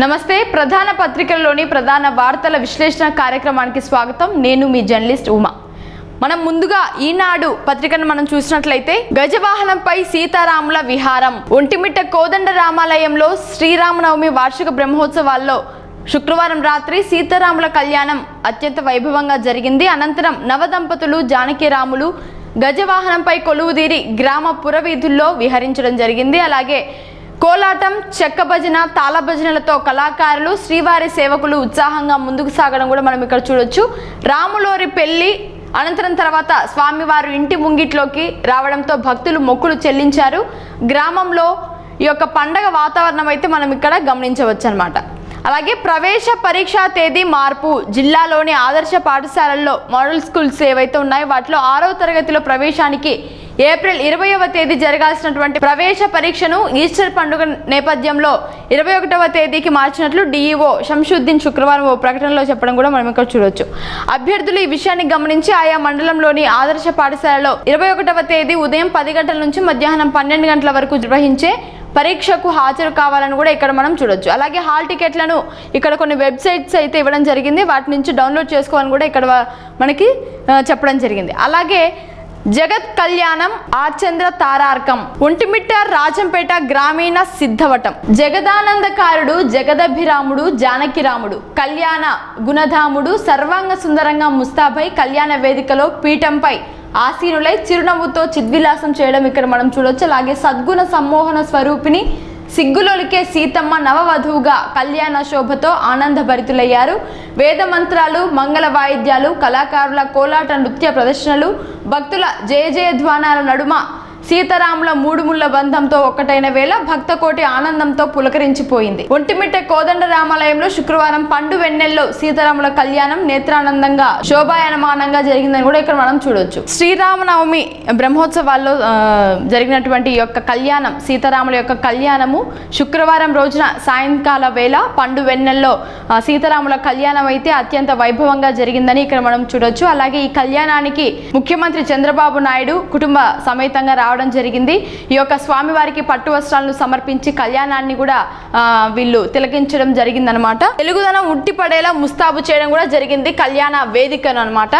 నమస్తే ప్రధాన పత్రికల్లోని ప్రధాన వార్తల విశ్లేషణ కార్యక్రమానికి స్వాగతం. నేను మీ జర్నలిస్ట్ ఉమా. మనం ముందుగా ఈనాడు పత్రికను మనం చూసినట్లయితే గజవాహనంపై సీతారాముల విహారం. ఒంటిమిట్ట కోదండ రామాలయంలో శ్రీరామనవమి వార్షిక బ్రహ్మోత్సవాల్లో శుక్రవారం రాత్రి సీతారాముల కళ్యాణం అత్యంత వైభవంగా జరిగింది. అనంతరం నవదంపతులు జానకిరాములు గజవాహనంపై కొలువుదీరి గ్రామ పురవీధుల్లో విహరించడం జరిగింది. అలాగే కోలాటం చెక్క భజన తాళ భజనలతో కళాకారులు శ్రీవారి సేవకులు ఉత్సాహంగా ముందుకు సాగడం కూడా మనం ఇక్కడ చూడొచ్చు. రాములోరి పెళ్ళి అనంతరం తర్వాత స్వామివారు ఇంటి ముంగిట్లోకి రావడంతో భక్తులు మొక్కులు చెల్లించారు. గ్రామంలో ఈ యొక్క పండగ వాతావరణం అయితే మనం ఇక్కడ గమనించవచ్చు అనమాట అలాగే ప్రవేశ పరీక్షా తేదీ మార్పు జిల్లాలోని ఆదర్శ పాఠశాలల్లో మోడల్ స్కూల్స్ ఏవైతే ఉన్నాయో వాటిలో ఆరవ తరగతిలో ప్రవేశానికి ఏప్రిల్ ఇరవైవ తేదీ జరగాల్సినటువంటి ప్రవేశ పరీక్షను ఈస్టర్ పండుగ నేపథ్యంలో ఇరవై ఒకటవ తేదీకి మార్చినట్లు డిఈఓ శంషుద్దీన్ శుక్రవారం ఓ ప్రకటనలో చెప్పడం కూడా మనం ఇక్కడ చూడొచ్చు. అభ్యర్థులు ఈ విషయాన్ని గమనించి ఆయా మండలంలోని ఆదర్శ పాఠశాలలో ఇరవై ఒకటవ తేదీ ఉదయం పది గంటల నుంచి మధ్యాహ్నం పన్నెండు గంటల వరకు నిర్వహించే పరీక్షకు హాజరు కావాలని కూడా ఇక్కడ మనం చూడొచ్చు. అలాగే హాల్ టికెట్లను ఇక్కడ కొన్ని వెబ్సైట్స్ అయితే ఇవ్వడం జరిగింది. వాటి నుంచి డౌన్లోడ్ చేసుకోవాలని కూడా ఇక్కడ మనకి చెప్పడం జరిగింది. అలాగే జగత్ కళ్యాణం ఆచంద్ర తారార్కం ఒంటిమిట్ట రాజంపేట గ్రామీణ సిద్ధవటం. జగదానందకారుడు జగదభిరాముడు జానకిరాముడు. కళ్యాణ గుణధాముడు సర్వాంగ సుందరంగా ముస్తాబై కళ్యాణ వేదికలో పీఠంపై ఆసీనులై చిరునవ్వుతో చిద్విలాసం చేయడం ఇక్కడ మనం చూడొచ్చు. అలాగే సద్గుణ సమ్మోహన స్వరూపిణి సిగ్గులొలికే సీతమ్మ నవవధువుగా కళ్యాణ శోభతో ఆనందభరితులయ్యారు. వేద మంత్రాలు మంగళ వాయిద్యాలు కళాకారుల కోలాట నృత్య ప్రదర్శనలు భక్తుల జయ జయధ్వానాల నడుమ సీతారాముల మూడు ముళ్ళ బంధంతో ఒక్కటైన వేళ భక్తకోటి ఆనందంతో పులకరించిపోయింది. ఒంటిమిట్ట కోదండ రామాలయంలో శుక్రవారం పండు వెన్నెల్లో సీతారాముల కళ్యాణం నేత్రానందంగా శోభాయనమానంగా జరిగిందని కూడా ఇక్కడ మనం చూడొచ్చు. శ్రీరామనవమి బ్రహ్మోత్సవాల్లో జరిగినటువంటి ఈ యొక్క కళ్యాణం సీతారాముల యొక్క కళ్యాణము శుక్రవారం రోజున సాయంకాల వేళ పండు వెన్నెల్లో సీతారాముల కళ్యాణం అయితే అత్యంత వైభవంగా జరిగిందని ఇక్కడ మనం చూడొచ్చు. అలాగే ఈ కళ్యాణానికి ముఖ్యమంత్రి చంద్రబాబు నాయుడు కుటుంబ సమేతంగా రావడం జరిగింది. ఈ యొక్క స్వామివారికి పట్టు వస్త్రాలను సమర్పించి కళ్యాణాన్ని కూడా వీళ్ళు తిలకించడం జరిగిందనమాట. తెలుగుదనం ఉట్టిపడేలా ముస్తాబు చేయడం కూడా జరిగింది. కళ్యాణ వేదికను అనమాట.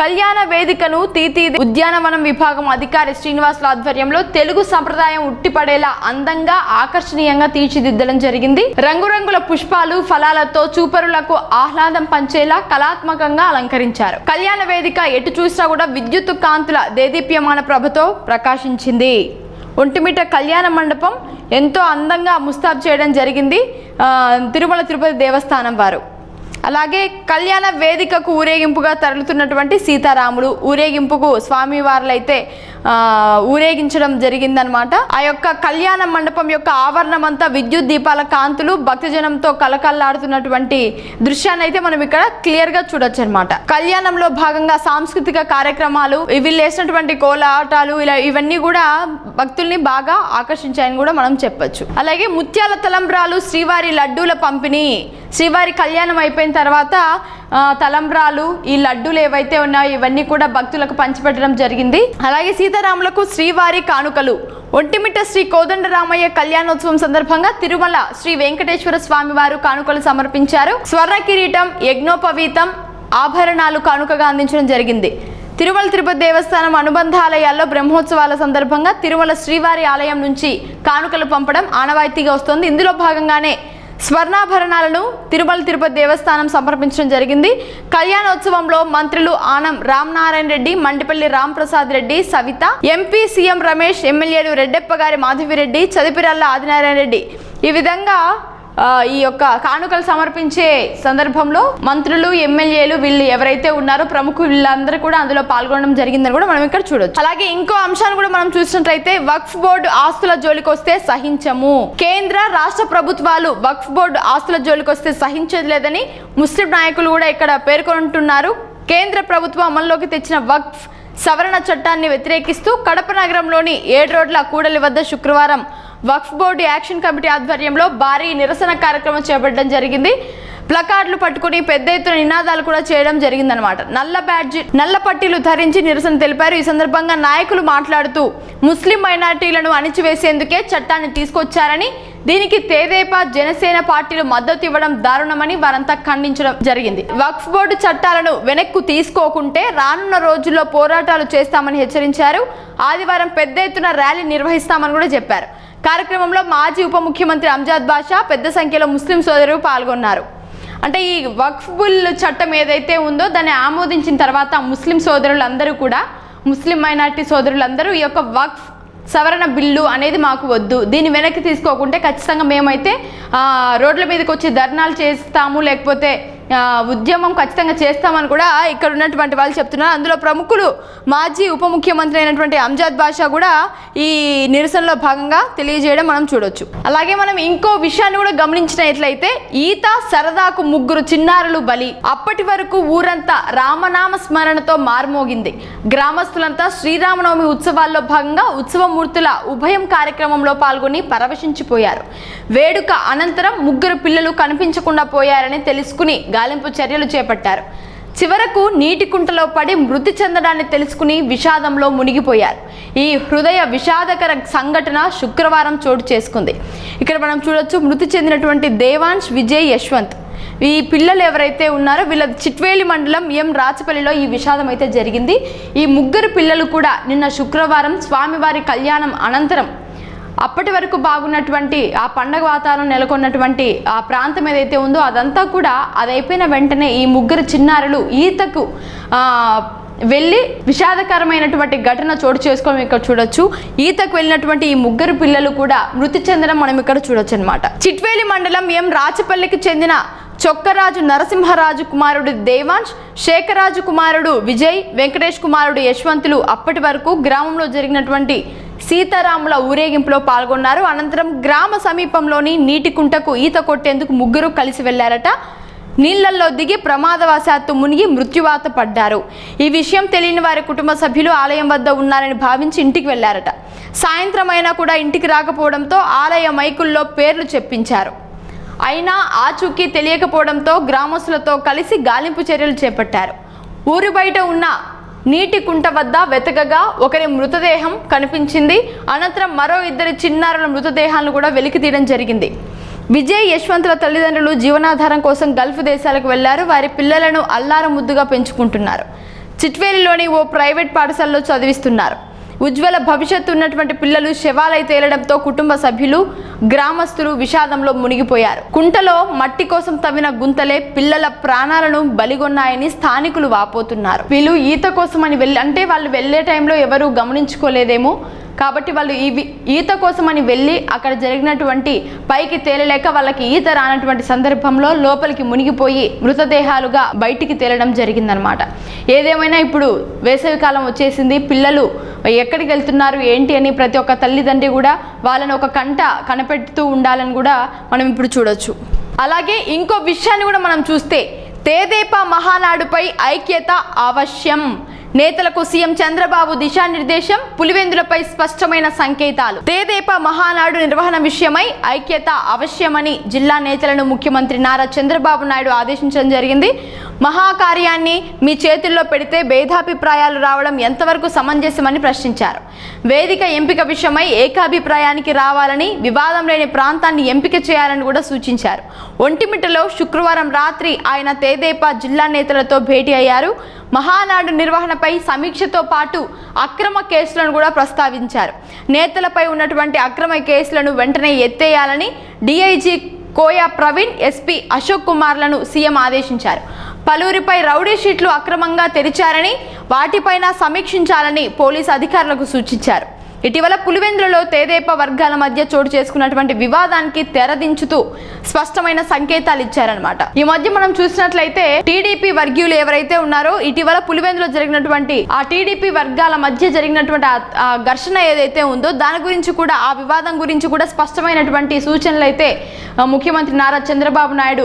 కళ్యాణ వేదికను తీతీది ఉద్యానవనం విభాగం అధికారి శ్రీనివాసుల ఆధ్వర్యంలో తెలుగు సంప్రదాయం ఉట్టిపడేలా అందంగా ఆకర్షణీయంగా తీర్చిదిద్దడం జరిగింది. రంగురంగుల పుష్పాలు ఫలాలతో చూపరులకు ఆహ్లాదం పంచేలా కళాత్మకంగా అలంకరించారు. కళ్యాణ వేదిక ఎటు చూసినా కూడా విద్యుత్ కాంతుల దేదీప్యమాన ప్రభతో ప్రకాశించింది. ఒంటిమిట కళ్యాణ మండపం ఎంతో అందంగా ముస్తాబ్ చేయడం జరిగింది. తిరుమల తిరుపతి దేవస్థానం వారు. అలాగే కళ్యాణ వేదికకు ఊరేగింపుగా తరలుతున్నటువంటి సీతారాములు ఊరేగింపుకు స్వామివార్లైతే ఊరేగించడం జరిగిందనమాట ఆ యొక్క కళ్యాణ మండపం యొక్క ఆవరణం అంతా విద్యుత్ దీపాల కాంతులు భక్తజనంతో కలకల్లాడుతున్నటువంటి దృశ్యాన్ని అయితే మనం ఇక్కడ క్లియర్గా చూడొచ్చు అనమాట కళ్యాణంలో భాగంగా సాంస్కృతిక కార్యక్రమాలు వీళ్ళు వేసినటువంటి కోలాటాలు ఇలా ఇవన్నీ కూడా భక్తుల్ని బాగా ఆకర్షించాయని కూడా మనం చెప్పొచ్చు. అలాగే ముత్యాల తలంబ్రాలు శ్రీవారి లడ్డూల పంపిణీ శ్రీవారి కళ్యాణం అయిపోయిన తర్వాత తలంబ్రాలు ఈ లడ్డూలు ఏవైతే ఉన్నాయో ఇవన్నీ కూడా భక్తులకు పంచిపెట్టడం జరిగింది. అలాగే సీతారాములకు శ్రీవారి కానుకలు. ఒంటిమిట్ట శ్రీ కోదండరామయ్య కళ్యాణోత్సవం సందర్భంగా తిరుమల శ్రీ వెంకటేశ్వర స్వామి వారు కానుకలు సమర్పించారు. స్వర్ణ కిరీటం యజ్ఞోపవీతం ఆభరణాలు కానుకగా అందించడం జరిగింది. తిరుమల తిరుపతి దేవస్థానం అనుబంధాలయాల్లో బ్రహ్మోత్సవాల సందర్భంగా తిరుమల శ్రీవారి ఆలయం నుంచి కానుకలు పంపడం ఆనవాయితీగా వస్తోంది. ఇందులో భాగంగానే స్వర్ణాభరణాలను తిరుమల తిరుపతి దేవస్థానం సమర్పించడం జరిగింది. కళ్యాణోత్సవంలో మంత్రులు ఆనం రామనారాయణ రెడ్డి మండిపల్లి రాంప్రసాద్ రెడ్డి సవిత ఎంపీ సీఎం రమేష్ ఎమ్మెల్యేలు రెడ్డెప్ప గారి మాధవిరెడ్డి చదిపిరల్ల ఆదినారాయణ రెడ్డి. ఈ విధంగా ఈ యొక్క కానుకలు సమర్పించే సందర్భంలో మంత్రులు ఎమ్మెల్యేలు వీళ్ళు ఎవరైతే ఉన్నారో ప్రముఖ వీళ్ళందరూ కూడా అందులో పాల్గొనడం జరిగిందని కూడా మనం ఇక్కడ చూడొచ్చు. అలాగే ఇంకో అంశాన్ని కూడా మనం చూసినట్లయితే వక్ఫ్ బోర్డు ఆస్తుల జోలికి వస్తే సహించము. కేంద్ర రాష్ట్ర ప్రభుత్వాలు వక్ఫ్ బోర్డు ఆస్తుల జోలికి వస్తే సహించేది లేదని ముస్లిం నాయకులు కూడా ఇక్కడ పేర్కొంటున్నారు. కేంద్ర ప్రభుత్వం అమల్లోకి తెచ్చిన వక్ఫ్ సవరణ చట్టాన్ని వ్యతిరేకిస్తూ కడప నగరంలోని ఏడు రోడ్ల కూడలి వద్ద శుక్రవారం వక్ఫ్ బోర్డు యాక్షన్ కమిటీ ఆధ్వర్యంలో భారీ నిరసన కార్యక్రమం చేపట్టడం జరిగింది. ప్లకార్డులు పట్టుకుని పెద్ద ఎత్తున నినాదాలు కూడా చేయడం జరిగిందనమాట నల్ల బ్యాడ్జి నల్ల పట్టీలు ధరించి నిరసన తెలిపారు. ఈ సందర్భంగా నాయకులు మాట్లాడుతూ ముస్లిం మైనార్టీలను అణిచివేసేందుకే చట్టాన్ని తీసుకొచ్చారని దీనికి తేదేపా జనసేన పార్టీలు మద్దతు ఇవ్వడం దారుణమని వారంతా ఖండించడం జరిగింది. వక్ఫ్ బోర్డు చట్టాలను వెనక్కు తీసుకోకుంటే రానున్న రోజుల్లో పోరాటాలు చేస్తామని హెచ్చరించారు. ఆదివారం పెద్ద ఎత్తున ర్యాలీ నిర్వహిస్తామని కూడా చెప్పారు. కార్యక్రమంలో మాజీ ఉప ముఖ్యమంత్రి అంజాద్ బాషా పెద్ద సంఖ్యలో ముస్లిం సోదరులు పాల్గొన్నారు. అంటే ఈ వక్ఫ్ బుల్ చట్టం ఏదైతే ఉందో దాన్ని ఆమోదించిన తర్వాత ముస్లిం సోదరులందరూ కూడా ముస్లిం మైనార్టీ సోదరులందరూ ఈ యొక్క వక్ఫ్ సవరణ బిల్లు అనేది మాకు వద్దు. దీన్ని వెనక్కి తీసుకోకుంటే ఖచ్చితంగా మేమైతే రోడ్ల మీదకి వచ్చి ధర్నాలు చేస్తాము లేకపోతే ఉద్యమం ఖచ్చితంగా చేస్తామని కూడా ఇక్కడ ఉన్నటువంటి వాళ్ళు చెప్తున్నారు. అందులో ప్రముఖులు మాజీ ఉప ముఖ్యమంత్రి అయినటువంటి అంజాద్ బాషా కూడా ఈ నిరసనలో భాగంగా తెలియజేయడం మనం చూడొచ్చు. అలాగే మనం ఇంకో విషయాన్ని కూడా గమనించినట్లయితే ఈత సరదాకు ముగ్గురు చిన్నారులు బలి. అప్పటి వరకు ఊరంతా రామనామ స్మరణతో మార్మోగింది. గ్రామస్తులంతా శ్రీరామనవమి ఉత్సవాల్లో భాగంగా ఉత్సవమూర్తుల ఉభయం కార్యక్రమంలో పాల్గొని పరవశించిపోయారు. వేడుక అనంతరం ముగ్గురు పిల్లలు కనిపించకుండా పోయారని తెలుసుకుని గాలింపు చర్యలు చేపట్టారు. చివరకు నీటి కుంటలో పడి మృతి చెందడాన్ని తెలుసుకుని విషాదంలో మునిగిపోయారు. ఈ హృదయ విషాదకర సంఘటన శుక్రవారం చోటు చేసుకుంది. ఇక్కడ మనం చూడొచ్చు మృతి చెందినటువంటి దేవాంశ్ విజయ్ యశ్వంత్. ఈ పిల్లలు ఎవరైతే ఉన్నారో వీళ్ళ చిట్వేలి మండలం ఎం రాచపల్లిలో ఈ విషాదం అయితే జరిగింది. ఈ ముగ్గురు పిల్లలు కూడా నిన్న శుక్రవారం స్వామివారి కళ్యాణం అనంతరం అప్పటి వరకు బాగున్నటువంటి ఆ పండగ వాతావరణం నెలకొన్నటువంటి ఆ ప్రాంతం ఏదైతే ఉందో అదంతా కూడా అది అయిపోయిన వెంటనే ఈ ముగ్గురు చిన్నారులు ఈతకు వెళ్ళి విషాదకరమైనటువంటి ఘటన చోటు చేసుకోవడం ఇక్కడ చూడొచ్చు. ఈతకు వెళ్ళినటువంటి ఈ ముగ్గురు పిల్లలు కూడా మృతి చెందడం మనం ఇక్కడ చూడొచ్చు అనమాట చిట్వేలి మండలం ఎం. రాచపల్లికి చెందిన చొక్కరాజు నరసింహరాజు కుమారుడు దేవాంశ్ శేఖరాజు కుమారుడు విజయ్ వెంకటేష్ కుమారుడు యశ్వంతులు అప్పటి వరకు గ్రామంలో జరిగినటువంటి సీతారాముల ఊరేగింపులో పాల్గొన్నారు. అనంతరం గ్రామ సమీపంలోని నీటి కుంటకు ఈత కొట్టేందుకు ముగ్గురు కలిసి వెళ్ళారట. నీళ్ళలో దిగి ప్రమాదవశాత్తు మునిగి మృత్యువాత పడ్డారు. ఈ విషయం తెలియని వారి కుటుంబ సభ్యులు ఆలయం వద్ద ఉన్నారని భావించి ఇంటికి వెళ్ళారట. సాయంత్రం అయినా కూడా ఇంటికి రాకపోవడంతో ఆలయ మైకుల్లో పేర్లు చెప్పించారు. అయినా ఆచూకీ తెలియకపోవడంతో గ్రామస్తులతో కలిసి గాలింపు చర్యలు చేపట్టారు. ఊరి బయట ఉన్న నీటి కుంట వద్ద వెతకగా ఒకరి మృతదేహం కనిపించింది. అనంతరం మరో ఇద్దరు చిన్నారుల మృతదేహాలను కూడా వెలికి తీయడం జరిగింది. విజయ్ యశ్వంతుల తల్లిదండ్రులు జీవనాధారం కోసం గల్ఫ్ దేశాలకు వెళ్ళారు. వారి పిల్లలను అల్లారం ముద్దుగా పెంచుకుంటున్నారు. చిట్వేలిలోని ఓ ప్రైవేట్ పాఠశాలలో చదివిస్తున్నారు. ఉజ్వల భవిష్యత్తు ఉన్నటువంటి పిల్లలు శవాలై తేలడంతో కుటుంబ సభ్యులు గ్రామస్తులు విషాదంలో మునిగిపోయారు. కుంటలో మట్టి కోసం తవ్విన గుంతలే పిల్లల ప్రాణాలను బలిగొన్నాయని స్థానికులు వాపోతున్నారు. వీళ్ళు ఈత కోసం అని వెళ్ళి అంటే వాళ్ళు వెళ్ళే టైంలో ఎవరు గమనించుకోలేదేమో కాబట్టి వాళ్ళు ఇవి ఈత కోసం అని వెళ్ళి అక్కడ జరిగినటువంటి పైకి తేలలేక వాళ్ళకి ఈత రానటువంటి సందర్భంలో లోపలికి మునిగిపోయి మృతదేహాలుగా బయటికి తేలడం జరిగిందనమాట. ఏదేమైనా ఇప్పుడు వేసవికాలం వచ్చేసింది పిల్లలు ఎక్కడికి వెళ్తున్నారు ఏంటి అని ప్రతి ఒక్క తల్లిదండ్రి కూడా వాళ్ళని ఒక కంట కనిపెడుతూ ఉండాలని కూడా మనం ఇప్పుడు చూడొచ్చు. అలాగే ఇంకో విషయాన్ని కూడా మనం చూస్తే తేదేపా మహానాడుపై ఐక్యత అవశ్యం. నేతలకు సీఎం చంద్రబాబు దిశానిర్దేశం పులివెందులపై స్పష్టమైన సంకేతాలు. తేదేపా మహానాడు నిర్వహణ విషయమై ఐక్యత అవశ్యమని జిల్లా నేతలను ముఖ్యమంత్రి నారా చంద్రబాబు నాయుడు ఆదేశించడం జరిగింది. మహాకార్యాన్ని మీ చేతుల్లో పెడితే భేదాభిప్రాయాలు రావడం ఎంతవరకు సమంజసమని ప్రశ్నించారు. వేదిక ఎంపిక విషయమై ఏకాభిప్రాయానికి రావాలని వివాదం లేని ప్రాంతాన్ని ఎంపిక చేయాలని కూడా సూచించారు. ఒంటిమిట్టలో శుక్రవారం రాత్రి ఆయన తేదేపా జిల్లా నేతలతో భేటీ అయ్యారు. మహానాడు నిర్వహణపై సమీక్షతో పాటు అక్రమ కేసులను కూడా ప్రస్తావించారు. నేతలపై ఉన్నటువంటి అక్రమ కేసులను వెంటనే ఎత్తేయాలని డిఐజీ కోయా ప్రవీణ్ ఎస్పీ అశోక్ కుమార్లను సీఎం ఆదేశించారు. పలువురిపై రౌడీ షీట్లు అక్రమంగా తెరిచారని వాటిపైన సమీక్షించాలని పోలీసు అధికారులకు సూచించారు. ఇటీవల పులివెందులలో తేదేపా వర్గాల మధ్య చోటు చేసుకున్నటువంటి వివాదానికి తెరదించుతూ స్పష్టమైన సంకేతాలు ఇచ్చారనమాట ఈ మధ్య మనం చూసినట్లయితే టీడీపీ వర్గీయులు ఎవరైతే ఉన్నారో ఇటీవల పులివెందులో జరిగినటువంటి ఆ టీడీపీ వర్గాల మధ్య జరిగినటువంటి ఆ- ఘర్షణ ఏదైతే ఉందో దాని గురించి కూడా ఆ వివాదం గురించి కూడా స్పష్టమైనటువంటి సూచనలు అయితే ముఖ్యమంత్రి నారా చంద్రబాబు నాయుడు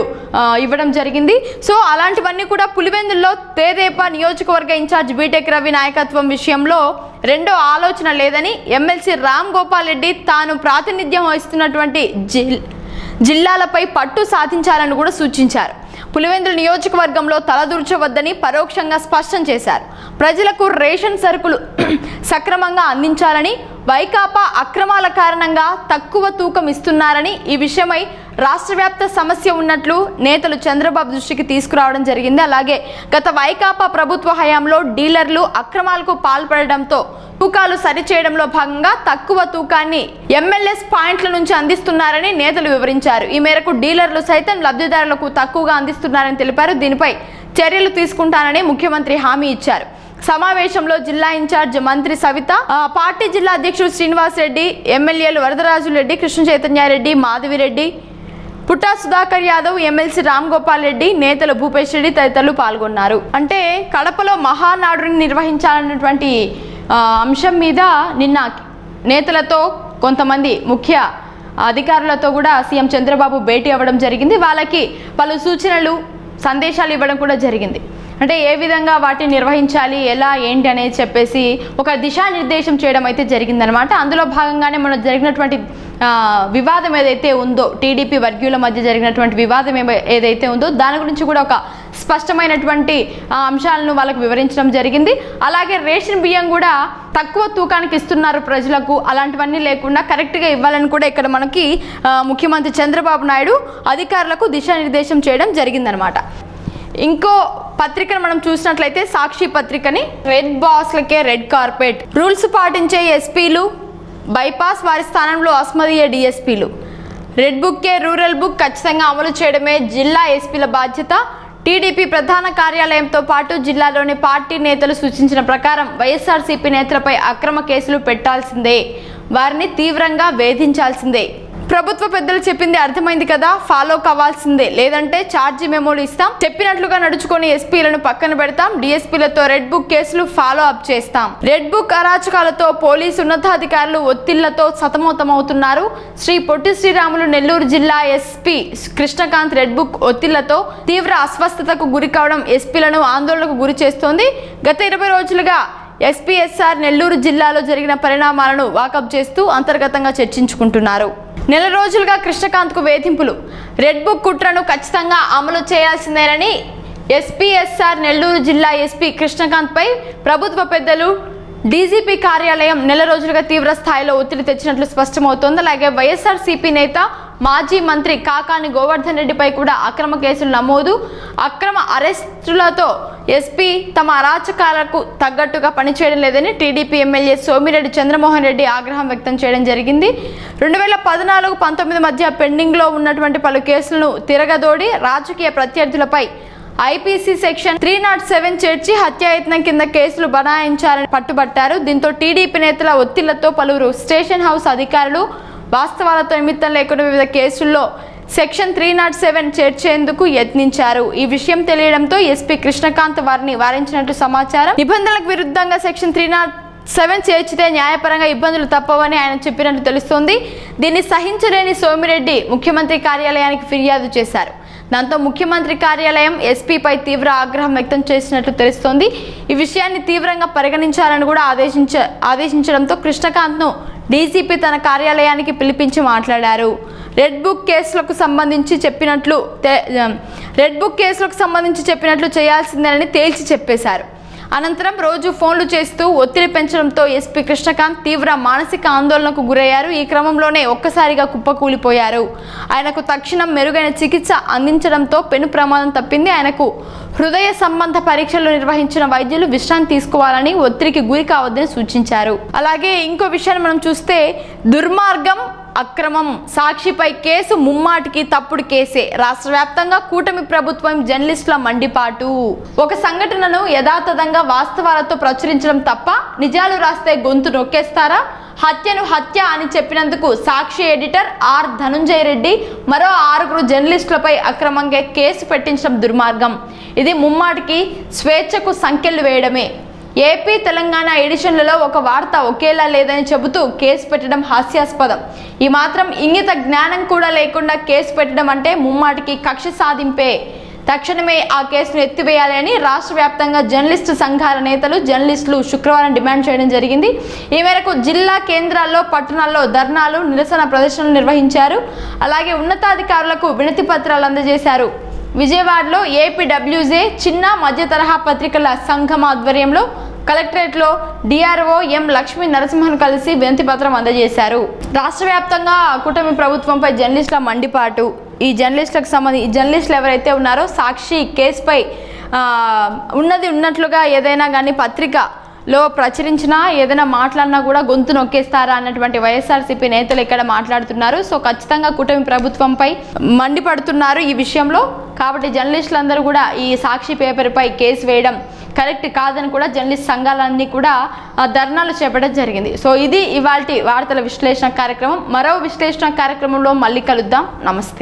ఇవ్వడం జరిగింది. సో అలాంటివన్నీ కూడా పులివెందుల్లో తేదేపా నియోజకవర్గ ఇన్ఛార్జ్ బీటెక్ రవి నాయకత్వం విషయంలో రెండో ఆలోచన లేదని ఎమ్మెల్సీ రామ్ గోపాల్ రెడ్డి తాను ప్రాతినిధ్యం వహిస్తున్నటువంటి జిల్ జిల్లాలపై పట్టు సాధించాలని కూడా సూచించారు. పులివెందుల నియోజకవర్గంలో తలదూర్చవద్దని పరోక్షంగా స్పష్టం చేశారు. ప్రజలకు రేషన్ సరుకులు సక్రమంగా అందించాలని వైకాపా అక్రమాల కారణంగా తక్కువ తూకం ఇస్తున్నారని ఈ విషయమై రాష్ట్ర వ్యాప్త సమస్య ఉన్నట్లు నేతలు చంద్రబాబు దృష్టికి తీసుకురావడం జరిగింది. అలాగే గత వైకాపా ప్రభుత్వ హయాంలో డీలర్లు అక్రమాలకు పాల్పడడంతో తూకాలు సరిచేయడంలో భాగంగా తక్కువ తూకాన్ని ఎంఎల్ఎస్ పాయింట్ల నుంచి అందిస్తున్నారని నేతలు వివరించారు. ఈ మేరకు డీలర్లు సైతం లబ్ధిదారులకు తక్కువగా అందిస్తున్నారని తెలిపారు. దీనిపై చర్యలు తీసుకుంటానని ముఖ్యమంత్రి హామీ ఇచ్చారు. సమావేశంలో జిల్లా ఇన్ఛార్జ్ మంత్రి సవిత పార్టీ జిల్లా అధ్యక్షుడు శ్రీనివాస్ రెడ్డి ఎమ్మెల్యేలు వరదరాజు రెడ్డి కృష్ణ చైతన్యారెడ్డి మాధవిరెడ్డి పుట్టా సుధాకర్ యాదవ్ ఎమ్మెల్సీ రామ్ గోపాల్ రెడ్డి నేతలు భూపేష్ రెడ్డి తదితరులు పాల్గొన్నారు. అంటే కడపలో మహానాడుని నిర్వహించాలన్నటువంటి అంశం మీద నిన్న నేతలతో కొంతమంది ముఖ్య అధికారులతో కూడా సీఎం చంద్రబాబు భేటీ అవ్వడం జరిగింది. వాళ్ళకి పలు సూచనలు సందేశాలు ఇవ్వడం కూడా జరిగింది. అంటే ఏ విధంగా వాటిని నిర్వహించాలి ఎలా ఏంటి అనేది చెప్పేసి ఒక దిశానిర్దేశం చేయడం అయితే జరిగిందనమాట అందులో భాగంగానే మనం జరిగినటువంటి వివాదం ఏదైతే ఉందో టీడీపీ వర్గీయుల మధ్య జరిగినటువంటి వివాదం ఏదైతే ఉందో దాని గురించి కూడా ఒక స్పష్టమైనటువంటి అంశాలను వాళ్ళకు వివరించడం జరిగింది. అలాగే రేషన్ బియ్యం కూడా తక్కువ తూకానికి ఇస్తున్నారు ప్రజలకు. అలాంటివన్నీ లేకుండా కరెక్ట్గా ఇవ్వాలని కూడా ఇక్కడ మనకి ముఖ్యమంత్రి చంద్రబాబు నాయుడు అధికారులకు దిశానిర్దేశం చేయడం జరిగిందనమాట ఇంకో పత్రికను మనం చూసినట్లయితే సాక్షి పత్రికని రెడ్ బాస్లకే రెడ్ కార్పెట్. రూల్స్ పాటించే ఎస్పీలు బైపాస్ వారి స్థానంలో అస్మదీయ డిఎస్పీలు. రెడ్ బుక్కే రూరల్ బుక్ ఖచ్చితంగా అమలు చేయడమే జిల్లా ఎస్పీల బాధ్యత. టీడీపీ ప్రధాన కార్యాలయంతో పాటు జిల్లాలోని పార్టీ నేతలు సూచించిన ప్రకారం వైఎస్ఆర్సీపీ నేతలపై అక్రమ కేసులు పెట్టాల్సిందే. వారిని తీవ్రంగా వేధించాల్సిందే. ప్రభుత్వ పెద్దలు చెప్పింది అర్థమైంది కదా ఫాలో కావాల్సిందే. లేదంటే ఛార్జీ మెమోలు ఇస్తాం. చెప్పినట్లుగా నడుచుకొని ఎస్పీలను పక్కన పెడతాం. డిఎస్పీలతో రెడ్ బుక్ కేసులు ఫాలో అప్ చేస్తాం. రెడ్ బుక్ అరాచకాలతో పోలీసు ఉన్నతాధికారులు ఒత్తిళ్ళతో సతమతమవుతున్నారు. శ్రీ పొట్టి శ్రీరాములు నెల్లూరు జిల్లా ఎస్పీ కృష్ణకాంత్ రెడ్ బుక్ ఒత్తిళ్ళతో తీవ్ర అస్వస్థతకు గురి కావడం ఎస్పీలను ఆందోళనకు గురి చేస్తోంది. గత ఇరవై రోజులుగా ఎస్పీఎస్ఆర్ నెల్లూరు జిల్లాలో జరిగిన పరిణామాలను వాకప్ చేస్తూ అంతర్గతంగా చర్చించుకుంటున్నారు. నెల రోజులుగా కృష్ణకాంత్కు వేధింపులు. రెడ్ బుక్ కుట్రను ఖచ్చితంగా అమలు చేయాల్సిందేనని ఎస్పీఎస్ఆర్ నెల్లూరు జిల్లా ఎస్పీ కృష్ణకాంత్పై ప్రభుత్వ పెద్దలు డీజీపీ కార్యాలయం నెల రోజులుగా తీవ్ర స్థాయిలో ఒత్తిడి తెచ్చినట్లు స్పష్టమవుతోంది. అలాగే వైఎస్ఆర్సీపీ నేత మాజీ మంత్రి కాకాని గోవర్ధన్ రెడ్డిపై కూడా అక్రమ కేసులు నమోదు. అక్రమ అరెస్టులతో ఎస్పీ తమ అరాచకాలకు తగ్గట్టుగా పనిచేయడం లేదని టీడీపీ ఎమ్మెల్యే సోమిరెడ్డి చంద్రమోహన్ రెడ్డి ఆగ్రహం వ్యక్తం చేయడం జరిగింది. రెండు వేల పద్నాలుగు పంతొమ్మిది మధ్య పెండింగ్లో ఉన్నటువంటి పలు కేసులను తిరగదోడి రాజకీయ ప్రత్యర్థులపై IPC section three naught seven చేర్చి హత్యాయత్నం కింద కేసులు బనాయించాలని పట్టుబట్టారు. దీంతో టీడీపీ నేతల ఒత్తిళ్ళతో పలువురు స్టేషన్ హౌస్ అధికారులు వాస్తవాలతో నిమిత్తం లేకుండా వివిధ కేసుల్లో సెక్షన్ త్రీ నాట్ సెవెన్ చేర్చేందుకు యత్నించారు. ఈ విషయం తెలియడంతో ఎస్పీ కృష్ణకాంత్ వారిని వారించినట్లు సమాచారం. నిబంధనలకు విరుద్ధంగా సెక్షన్ త్రీ నాట్ సెవెన్ చేర్చితే న్యాయపరంగా ఇబ్బందులు తప్పవని ఆయన చెప్పినట్లు తెలుస్తోంది. దీన్ని సహించలేని సోమిరెడ్డి ముఖ్యమంత్రి కార్యాలయానికి ఫిర్యాదు చేశారు. దాంతో ముఖ్యమంత్రి కార్యాలయం ఎస్పీపై తీవ్ర ఆగ్రహం వ్యక్తం చేసినట్లు తెలుస్తోంది. ఈ విషయాన్ని తీవ్రంగా పరిగణించాలని కూడా ఆదేశించ ఆదేశించడంతో కృష్ణకాంత్ను డీజీపీ తన కార్యాలయానికి పిలిపించి మాట్లాడారు. రెడ్ బుక్ కేసులకు సంబంధించి చెప్పినట్లు రెడ్ బుక్ కేసులకు సంబంధించి చెప్పినట్లు చేయాల్సిందేనని తేల్చి చెప్పేశారు. అనంతరం రోజు ఫోన్లు చేస్తూ ఒత్తిడి పెంచడంతో ఎస్పీ కృష్ణకాంత్ తీవ్ర మానసిక ఆందోళనకు గురయ్యారు. ఈ క్రమంలోనే ఒక్కసారిగా కుప్పకూలిపోయారు. ఆయనకు తక్షణం మెరుగైన చికిత్స అందించడంతో పెను ప్రమాదం తప్పింది. ఆయనకు హృదయ సంబంధ పరీక్షలు నిర్వహించిన వైద్యులు విశ్రాంతి తీసుకోవాలని ఒత్తిడికి గురి కావద్దని సూచించారు. అలాగే ఇంకో విషయాన్ని మనం చూస్తే దుర్మార్గం అక్రమం. సాక్షిపై కేసు ముమ్మాటికి తప్పుడు కేసే. రాష్ట్ర వ్యాప్తంగా కూటమి ప్రభుత్వం జర్నలిస్టుల మండిపాటు. ఒక సంఘటనను యథాతథంగా వాస్తవాలతో ప్రచురించడం తప్ప నిజాలు రాస్తే గొంతు నొక్కేస్తారా? హత్యను హత్య అని చెప్పినందుకు సాక్షి ఎడిటర్ ఆర్ ధనుంజయ రెడ్డి మరో ఆరుగురు జర్నలిస్టులపై అక్రమంగా కేసు పెట్టించడం దుర్మార్గం. ఇది ముమ్మాటికి స్వేచ్ఛకు సంఖ్యలు వేయడమే. ఏపీ తెలంగాణ ఎడిషన్లలో ఒక వార్త ఒకేలా లేదని చెబుతూ కేసు పెట్టడం హాస్యాస్పదం. ఈ మాత్రం ఇంగిత జ్ఞానం కూడా లేకుండా కేసు పెట్టడం అంటే ముమ్మాటికి కక్ష సాధింపే. తక్షణమే ఆ కేసును ఎత్తివేయాలని రాష్ట్ర వ్యాప్తంగా జర్నలిస్టు సంఘాల నేతలు జర్నలిస్టులు శుక్రవారం డిమాండ్ చేయడం జరిగింది. ఈ మేరకు జిల్లా కేంద్రాల్లో పట్టణాల్లో ధర్నాలు నిరసన ప్రదర్శనలు నిర్వహించారు. అలాగే ఉన్నతాధికారులకు వినతి పత్రాలు అందజేశారు. విజయవాడలో ఏపీడబ్ల్యూజే చిన్న మధ్య తరహా పత్రికల సంఘం ఆధ్వర్యంలో కలెక్టరేట్లో డిఆర్ఓ ఎం లక్ష్మీ నరసింహన్ కలిసి వినతి పత్రం అందజేశారు. రాష్ట్ర వ్యాప్తంగా కూటమి ప్రభుత్వంపై జర్నలిస్టుల మండిపాటు. ఈ జర్నలిస్టులకు సంబంధించి ఈ జర్నలిస్టులు ఎవరైతే ఉన్నారో సాక్షి కేసుపై ఉన్నది ఉన్నట్లుగా ఏదైనా కానీ పత్రిక లో ప్రచురించినా ఏదైనా మాట్లాడినా కూడా గొంతు నొక్కేస్తారా అన్నటువంటి వైఎస్ఆర్సీపీ నేతలు ఇక్కడ మాట్లాడుతున్నారు. సో ఖచ్చితంగా కూటమి ప్రభుత్వంపై మండిపడుతున్నారు ఈ విషయంలో. కాబట్టి జర్నలిస్టులందరూ కూడా ఈ సాక్షి పేపర్పై కేసు వేయడం కరెక్ట్ కాదని కూడా జర్నలిస్ట్ సంఘాలన్నీ కూడా ధర్నాలు చేపట్టడం జరిగింది. సో ఇది ఇవాళ వార్తల విశ్లేషణ కార్యక్రమం. మరో విశ్లేషణ కార్యక్రమంలో మళ్ళీ కలుద్దాం. నమస్తే.